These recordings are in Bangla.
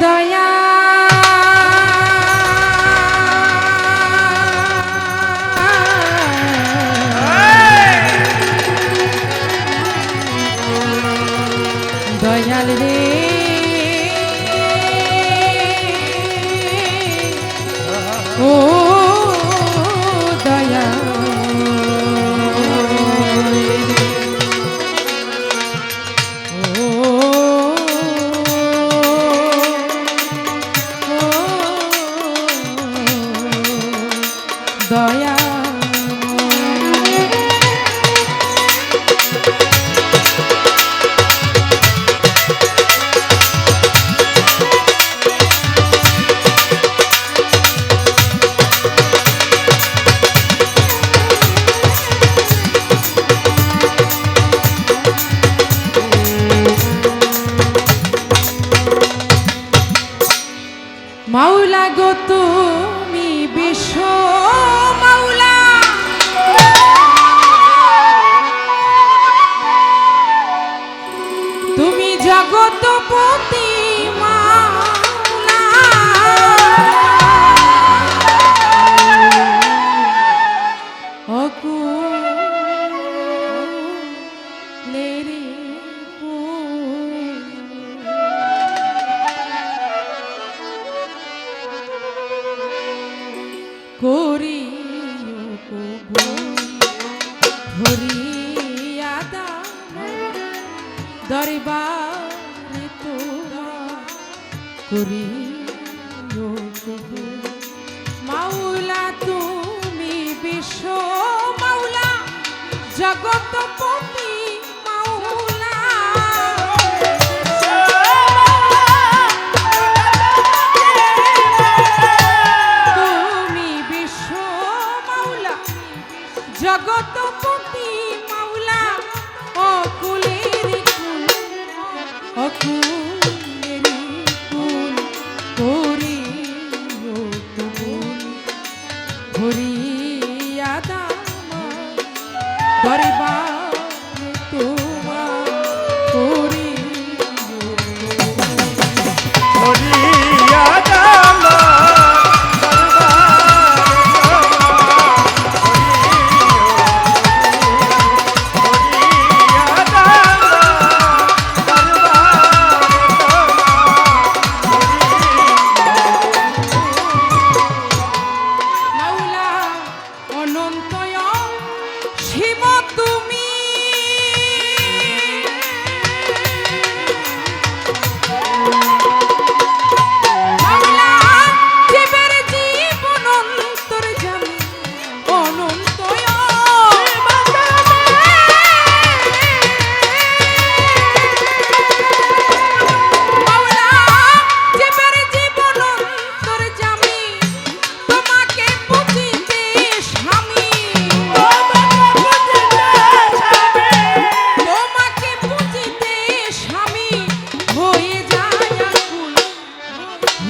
দয়া করি মাওলা তুমি বিশ্ব মাওলা জগতপতি মাওলা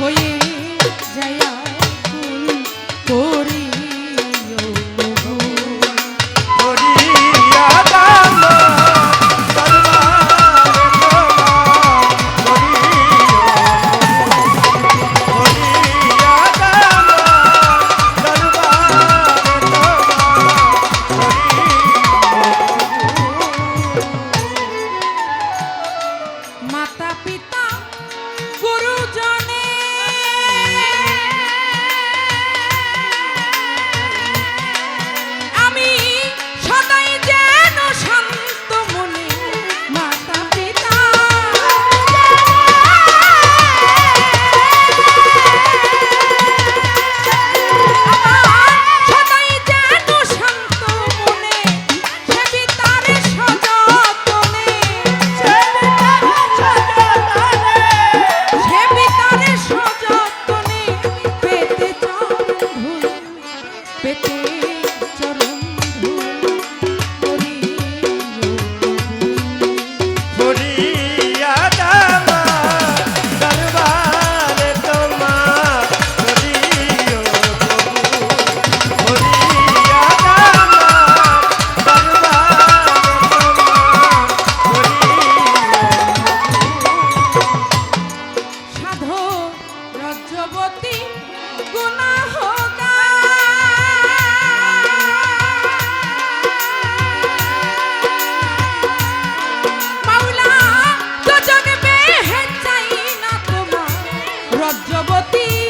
可以。রজ্রবতী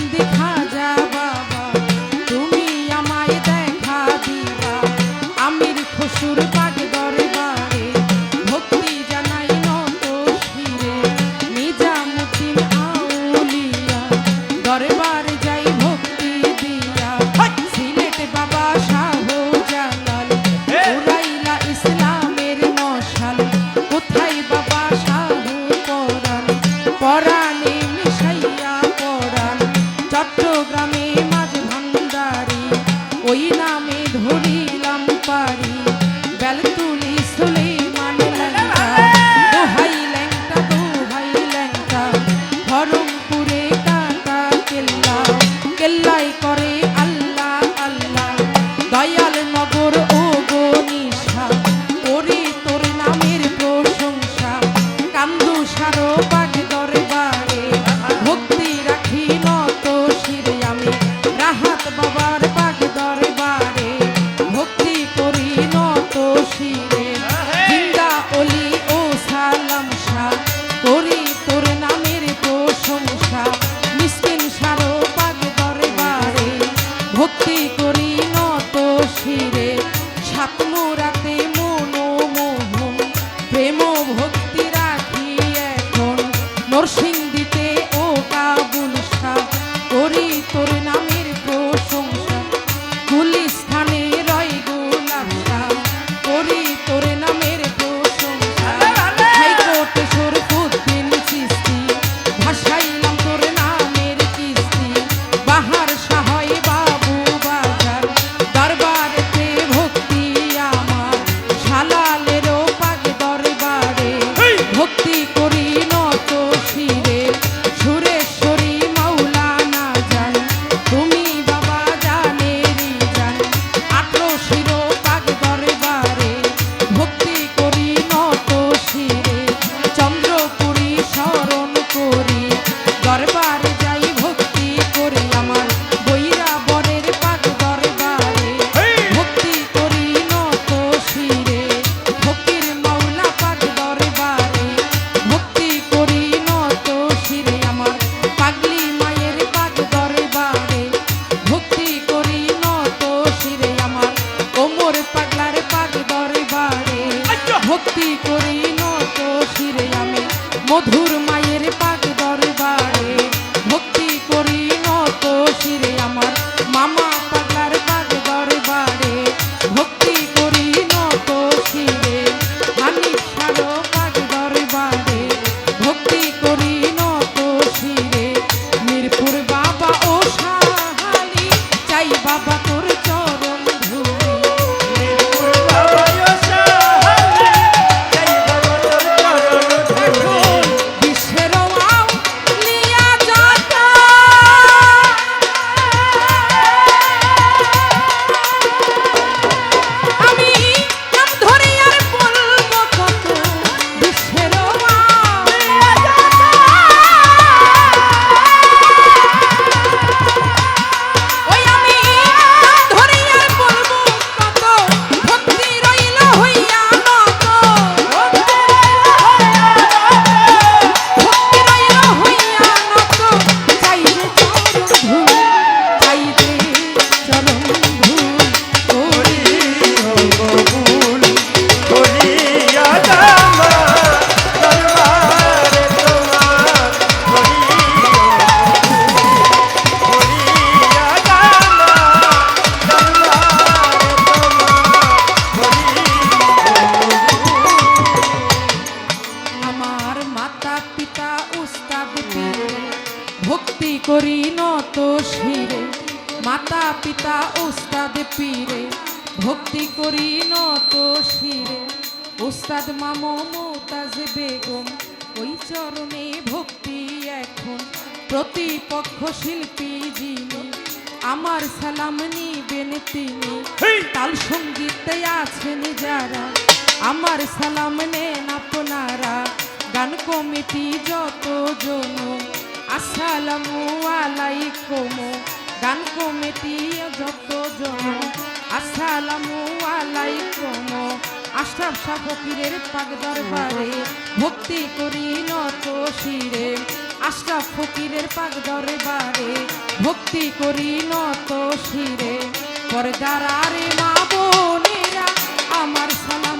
heated. ভক্তি করি নত ফিরে আমি মধুর মাই মমতাজ বেগম ওই চরণে ভক্তি এখন। প্রতিপক্ষ শিল্পী যিনি আমার সালাম নিবেন তিনি। তাল সঙ্গীতে আছেন যারা আমার সালাম নেন আপনারা। গান কমিটি যত জন আসসালামু আলাইকুম। গান কমিটি যত জন আসসালামু আলাইকুম। আশরাফ শাহ ফকিরের পাক দরবারে ভক্তি করি নত শিরে। আশরাফ ফকিরের পাগ দরবারে ভক্তি করি নত শিরে। পরে দাঁড়ারে মা বোনেরা, আমার সালাম